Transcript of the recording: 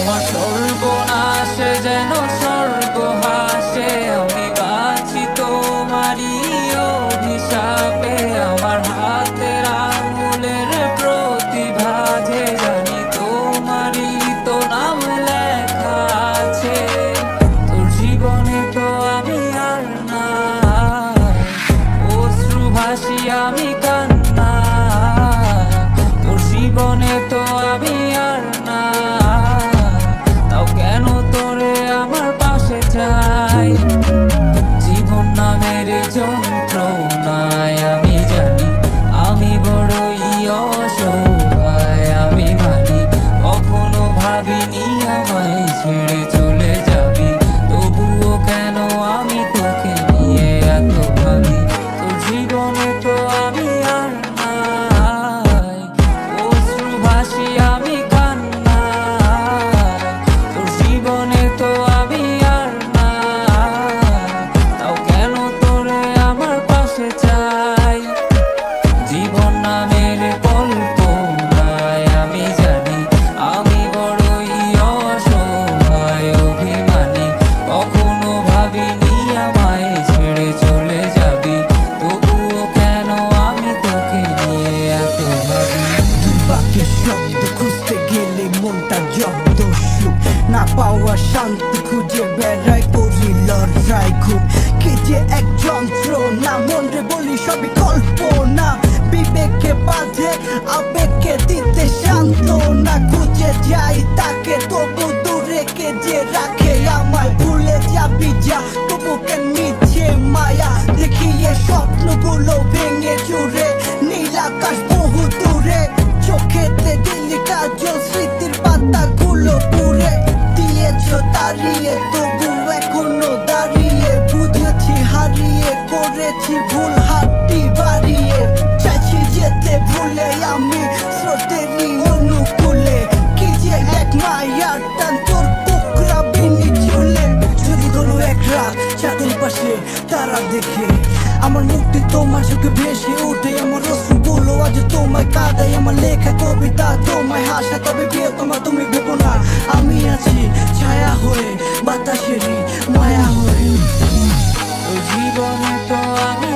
আমার সর্বনাশে যেন স্বর্গ হাসে আমি বাঁচি তোমারই অভিশাপে। আমার হাতের আঙুলের প্রতিভা যে জানি তোমারই তো নাম লেখা আছে। তোর জীবনে তো আমি আর না অশ্রু ভাসি, আমি কান্না। তোর জীবনে তো আমি আর কখনো ভাবিনি আমায় ছেড়ে। খুঁজে বেড়াই করি, লড়াই খুব। যে এক মন রে বলি সবই কল্পনা। বাঁধে, আবেগকে দিতে শান্ত না খুঁজে যাই তাকে, তবু দূরে কে যে রাখে আমায়। ভুলে যাবি যা, তবু কে নিচ্ছে মায়া। দেখিয়ে স্বপ্নগুলো ভেঙে চুরে তাড়িয়ে তবু এখনও দাঁড়িয়ে, বুঝেছি হারিয়ে, করেছি ভুল, হাতটি বাড়িয়ে। চাইছি যেতে ভুলে আমি তোর দেখে, আমার মুক্তি তোমার চোখে ভেসে ওঠে। আমার রসু বলো আজ তোমায় কাদাই আমার লেখা কবিতা তোমায় হাসা। তবে বিয়ে তোমার তুমি ময়া হই জীবনে তো আমি